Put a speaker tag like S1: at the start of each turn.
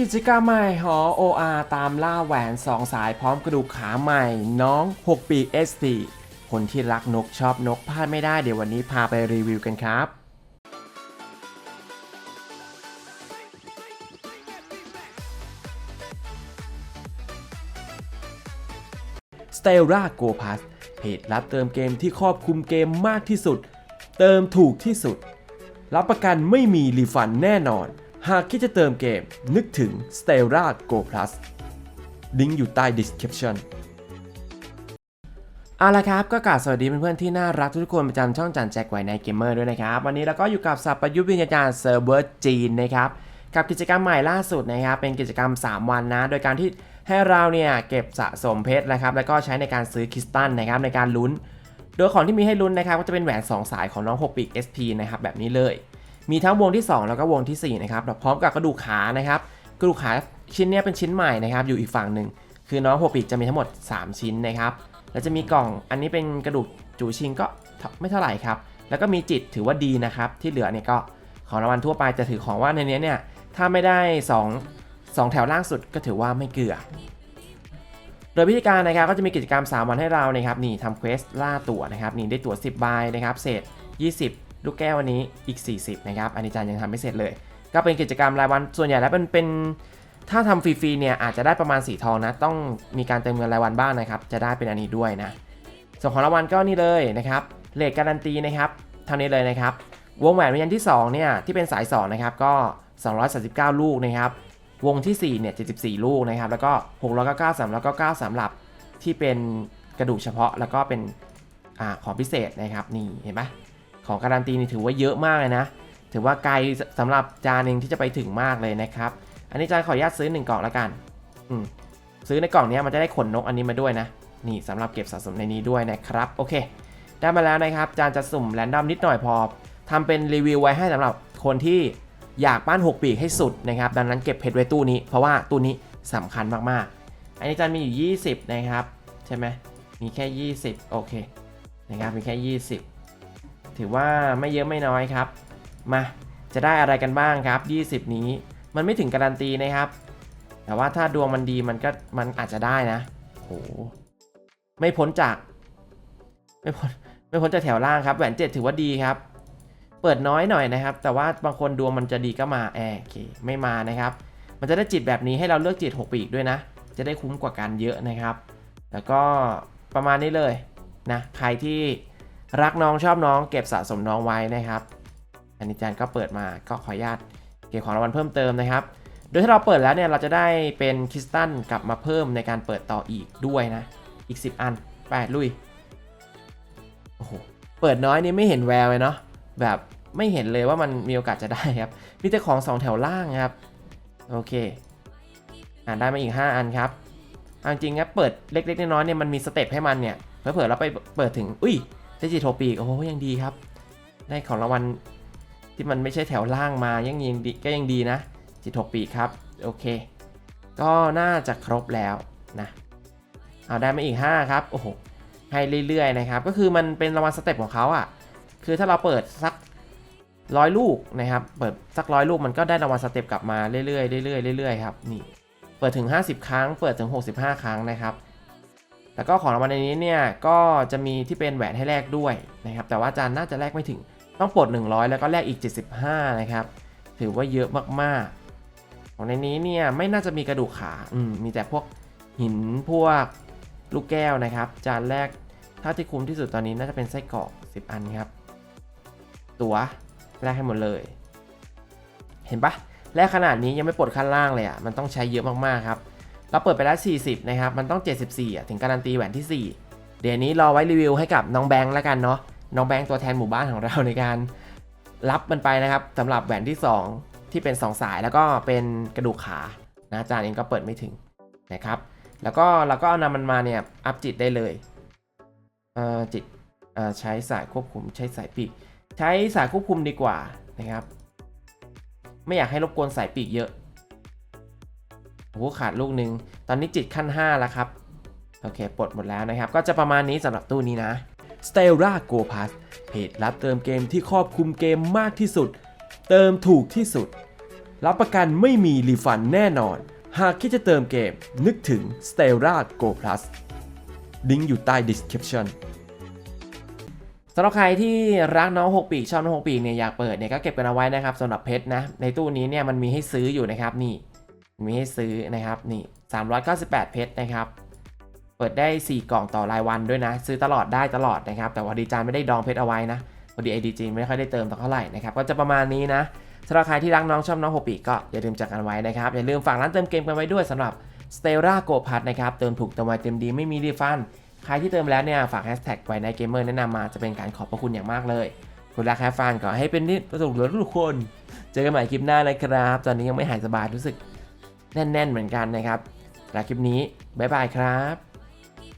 S1: กิจกรรมใหม่หอ OR ตามล่าแหวน2สายพร้อมกระดูกขาใหม่ น้อง 6 ปี ST คนที่รักนกชอบนกพลาดไม่ได้เดี๋ยววันนี้พาไปรีวิวกันครับ s t e l l a Go Pass เพจรับเติมเกมที่ครอบคลุมเกมมากที่สุด เติมถูกที่สุด รับประกันไม่มีรีฟันแน่นอน หากคิดจะเติมเกมนึกถึง s t e l l a Go Plus ลิงก์อยู่ใต้ description เอาละครับ ก็กราบสวัสดีเพื่อนๆที่น่ารักทุกคนประจำช่องจันแจ็คไวในเกมเมอร์ด้วยนะครับ วันนี้เราก็อยู่กับสับประยุทธ์วิญญาณเซิร์ฟเวอร์จีนนะครับ กับกิจกรรมใหม่ล่าสุดนะครับ เป็นกิจกรรม 3 วันนะ โดยการที่ให้เราเนี่ยเก็บสะสมเพชรนะครับ แล้วก็ใช้ในการซื้อคริสตัลนะครับในการลุ้น โดยของที่มีให้ลุ้นนะครับก็จะเป็นแหวน 2 สายของน้อง6ปีก SP นะครับแบบนี้เลย มีทั้งวงที่ 2 แล้วก็วงทีสี่4นะครับพร้อมกับกระดูกขานะครับกระดูกขาชิ้นนี้เป็นชิ้นใหม่นะครับอยู่อีกฝั่งหนึ่งคือน้อง6ปีกจะมีทั้งหมด 3 ชิ้นนะครับแล้วจะมีกล่องอันนี้เป็นกระดูกจูชิงก็ไม่เท่าไหร่ครับแล้วก็มีจิตถือว่าดีนะครับที่เหลือเนี่ยก็ของรางวัลทั่วไปจะถือของว่าในนี้เนี่ยถ้าไม่ได้ 2 2 แถวล่างสุดก็ถือว่าไม่เกลือ โดยวิธีการนะครับก็จะมีกิจกรรม 3 วันให้เรานะครับนี่ทำเควสล่าตั๋วนะครับนี่ได้ตั๋ว 10 ใบนะครับเศษ 20 ลูกแก้ววันนี้อีก 40 นะครับ อันนี้จานยังทำไม่เสร็จเลย ก็เป็นกิจกรรมรายวัน ส่วนใหญ่แล้วเป็นเป็นถ้าทำฟรีๆเนี่ยอาจจะได้ประมาณสีทองนะ ต้องมีการเติมเงินรายวันบ้างนะครับ จะได้เป็นอันนี้ด้วยนะส่วนของรางวัลก็นี่เลยนะครับเลทการันตีนะครับเท่านี้เลยนะครับ วงแหวนวิญญาณที่2เนี่ยที่เป็นสาย2นะครับก็ 239 ลูกนะครับ วงที่4เนี่ย74 ลูกนะครับ แล้วก็ 699 3แล้วก็9สำหรับที่เป็นกระดูกเฉพาะแล้วก็เป็นอของพิเศษนะครับนี่เห็นไหม ของการันตีนี่ถือว่าเยอะมากเลยนะ ถือว่าไกลสำหรับจานเองที่จะไปถึงมากเลยนะครับ อันนี้จานขออนุญาตซื้อ1กล่องแล้วกัน อืมซื้อในกล่องนี้มันจะได้ขนนกอันนี้มาด้วยนะ นี่สำหรับเก็บสะสมในนี้ด้วยนะครับ โอเค ได้มาแล้วนะครับ จานจะสุ่มแรนดอมนิดหน่อยพอทำเป็นรีวิวไว้ให้สำหรับคนที่อยากปั้น6ปีกให้สุดนะครับ ดังนั้นเก็บเพชรไว้ตู้นี้ เพราะว่าตู้นี้สำคัญมากๆ อันนี้จานมีอยู่ 20 นะครับ ใช่ไหมมีแค่ 20 โอเค นะครับ มีแค่ 20 ถือว่าไม่เยอะไม่น้อยครับ มาจะได้อะไรกันบ้างครับ 20 นี้ มันไม่ถึงการันตีนะครับ แต่ว่าถ้าดวงมันดีมันก็มันอาจจะได้นะโหไม่พ้นจาก ไม่พ้นไม่พ้นจากแถวล่างครับแหวนเจ็ดถือว่าดีครับ เปิดน้อยหน่อยนะครับ แต่ว่าบางคนดวงมันจะดีก็มาแอโอเคไม่มานะครับ มันจะได้จิตแบบนี้ให้เราเลือกจิต 6 ปีกด้วยนะ จะได้คุ้มกว่ากันเยอะนะครับ แล้วก็ประมาณนี้เลยนะใครที่ รักน้องชอบน้องเก็บสะสมน้องไว้นะครับ อันนี้จานก็เปิดมาก็ขออนุญาตเก็บของรางวัลเพิ่มเติมนะครับ โดยถ้าเราเปิดแล้วเนี่ยเราจะได้เป็นคริสตัลกลับมาเพิ่มในการเปิดต่ออีกด้วยนะ อีก 10 อันไปลุยโอ้โหเปิดน้อยนี่ไม่เห็นแววเลยเนาะแบบไม่เห็นเลยว่ามันมีโอกาสจะได้ครับ มีแต่ของสองแถวล่างครับ โอเค อ่านได้มาอีก 5 อันครับจริงๆครับเปิดเล็กๆน้อยๆเนี่ยมันมีสเต็ปให้มันเนี่ยเผื่อๆเราไปเปิดถึง อุ้ย ได้จีโทปีกโอ้โหยังดีครับ ได้ของรางวัลที่มันไม่ใช่แถวล่างมายังยังดีก็ยังดีนะจิโทปีกครับ โอเค ก็น่าจะครบแล้วนะเอาได้มาอีก 5 ครับ โอ้โห ให้เรื่อยๆนะครับ ก็คือมันเป็นรางวัลสเต็ปของเขาอะ คือถ้าเราเปิดสักร้อยลูกนะครับ เปิดสักร้อยลูกมันก็ได้รางวัลสเต็ปกลับมาเรื่อยๆเรื่อยๆเรื่อยๆครับ นี่ เปิดถึง 50 ครั้ง เปิดถึง 65 ครั้งนะครับ แล้วก็ของรางวัลในนี้เนี่ยก็จะมีที่เป็นแหวนให้แลกด้วยนะครับแต่ว่าอาจารย์น่าจะแลกไม่ถึงต้องปลด 100 แล้วก็แลกอีก 75 นะครับ ถือว่าเยอะมากๆ ของในนี้เนี่ยไม่น่าจะมีกระดูกขาอืมมีแต่พวกหินพวกลูกแก้วนะครับ จานแรกถ้าที่คุ้มที่สุดตอนนี้น่าจะเป็นไส้กรอก 10 อันครับ ตัวแลกให้หมดเลย เห็นปะแลกขนาดนี้ยังไม่ปลดขั้นล่างเลยอะมันต้องใช้เยอะมากๆครับ เราเปิดไปแล้ว 40 นะครับ มันต้อง 74 ถึงการันตีแหวนที่ 4 เดี๋ยวนี้รอไว้รีวิวให้กับน้องแบงค์แล้วกันเนาะ น้องแบงค์ตัวแทนหมู่บ้านของเราในการ รับมันไปนะครับสำหรับแหวนที่ 2 ที่เป็น 2 สายแล้วก็เป็นกระดูกขา นะอาจารย์เองก็เปิดไม่ถึงนะครับ แล้วก็เราก็เอานำมันมาเนี่ยอัพจิตได้เลย เอ่อจิตเอ่อใช้สายควบคุมใช้สายปีก ใช้สายควบคุมดีกว่านะครับ ไม่อยากให้รบกวนสายปีกเยอะ โอ้โหขาดลูกหนึ่งตอนนี้จิตขั้น 5 แล้วครับ โอเค ปลดหมดแล้วนะครับ ก็จะประมาณนี้สำหรับตู้นี้นะ s t e l l a Go Pass เพจรับเติมเกมที่ครอบคลุมเกมมากที่สุด เติมถูกที่สุด รับประกันไม่มีรีฟันแน่นอน หากคิดจะเติมเกมนึกถึง Stella Go Plus ลิงก์อยู่ใต้ description สำหรับใครที่รักน้องหกปีชอบน้องหกปีเนี่ยอยากเปิดเนี่ยก็เก็บกันเอาไว้นะครับสำหรับเพชรนะในตู้นี้เนี่ยมันมีให้ซื้ออยู่นะครับนี่ มีให้ซื้อนะครับนี่398 เพชรนะครับ เปิดได้ 4 กล่องต่อรายวันด้วยนะ ซื้อตลอดได้ตลอดนะครับ แต่ว่าดีจานไม่ได้ดองเพชรเอาไว้นะพอดีไอดีจีไม่ค่อยได้เติมต่อเท่าไหร่นะครับ ก็จะประมาณนี้นะสำหรับใครที่รักน้องชอบน้องหกปีกก็อย่าลืมจัดกันไว้นะครับ อย่าลืมฝากร้านเติมเกมกันไว้ด้วยสำหรับ Stella Go p a s นะครับ เติมถูกเติมไวเต็มดีไม่มีรีฟัน ใครที่เติมแล้วเนี่ยฝากแฮชแท็กไว้ในเกมเมอร์แนะนำมาจะเป็นการขอบพระคุณอย่างมากเลยคุณรักแฮฟฟันก็ให้เป็นที่ประสบกับทุกคน เจอกันใหม่คลิปหน้านะครับ ตอนนี้ยังไม่หายสบายรู้สึก แน่น ๆ เหมือนกันนะครับสำหรับคลิปนี้ บ๊ายบายครับ